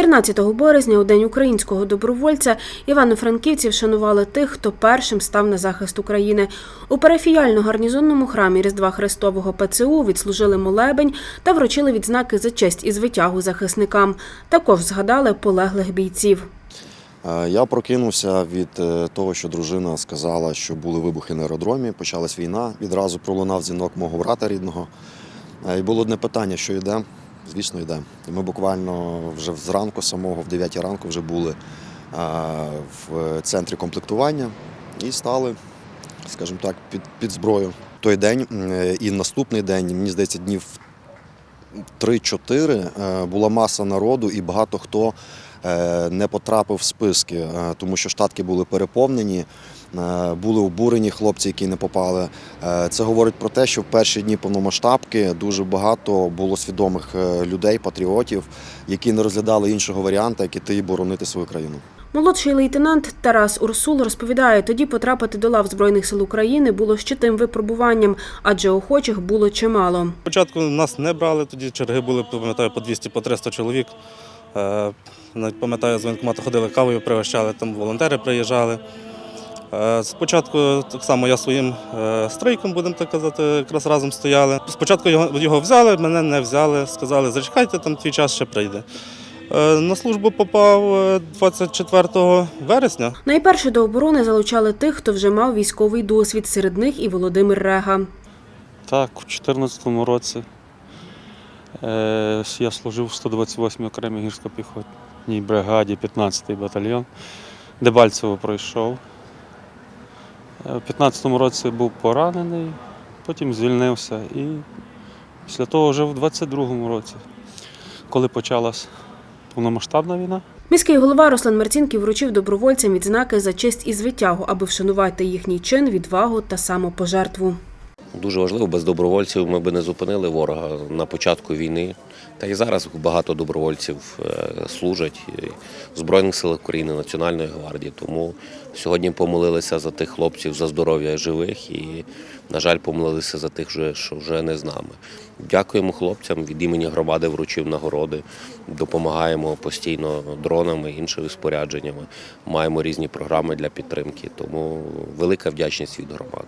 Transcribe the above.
14 березня, у День українського добровольця, івано-франківці вшанували тих, хто першим став на захист України. У парафіяльно-гарнізонному храмі Різдва Христового ПЦУ відслужили молебень та вручили відзнаки за честь і звитягу захисникам. Також згадали полеглих бійців. Е, Я прокинувся від е, того, що дружина сказала, що були вибухи на аеродромі, почалась війна. Відразу пролунав дзвінок мого брата рідного. Е, І було одне питання, що йде. Звісно, йде. І ми буквально вже зранку самого, в 9 ранку, вже були в центрі комплектування і стали, скажімо так, під, під зброю. Той день і наступний день, мені здається, днів 3-4 е, була маса народу, і багато хто е, не потрапив в списки, е, тому що штатки були переповнені. Е, Були обурені хлопці, які не попали. Е, Це говорить про те, що в перші дні повномасштабки дуже багато було свідомих е, людей, патріотів, які не розглядали іншого варіанту, як іти і боронити свою країну. Молодший лейтенант Тарас Урсул розповідає, тоді потрапити до лав Збройних сил України було ще тим випробуванням, адже охочих було чимало. Спочатку нас не брали, тоді черги були, пам'ятаю, по 200 по 300 чоловік. Навіть Пам'ятаю, з воєнкомату ходили кавою, пригощали, там волонтери приїжджали. Е, Спочатку так само я своїм е, стрейком, будемо так казати, якраз разом стояли. Спочатку його, його взяли, мене не взяли, сказали, зачекайте, там твій час ще прийде. Е, На службу попав е, 24 вересня. Найперше до оборони залучали тих, хто вже мав військовий досвід. Серед них і Володимир Рега. Так, у 2014 році я служив в 128-й окремій гірсько-піхотній бригаді, 15-й батальйон. Дебальцево пройшов. Е, У 15-му році був поранений, потім звільнився і після того вже в 22-му році, коли почалась повномасштабна війна. Міський голова Руслан Марцінків вручив добровольцям відзнаки за честь і звитягу, аби вшанувати їхній чин, відвагу та самопожертву. Дуже важливо, без добровольців ми би не зупинили ворога на початку війни. Та і зараз багато добровольців е, служать в Збройних силах України, Національної гвардії. Тому сьогодні помолилися за тих хлопців за здоров'я живих і, на жаль, помолилися за тих, що вже не з нами. Дякуємо хлопцям від імені громади вручив нагороди, допомагаємо постійно дронами, іншими спорядженнями. Маємо різні програми для підтримки. Тому велика вдячність від громад.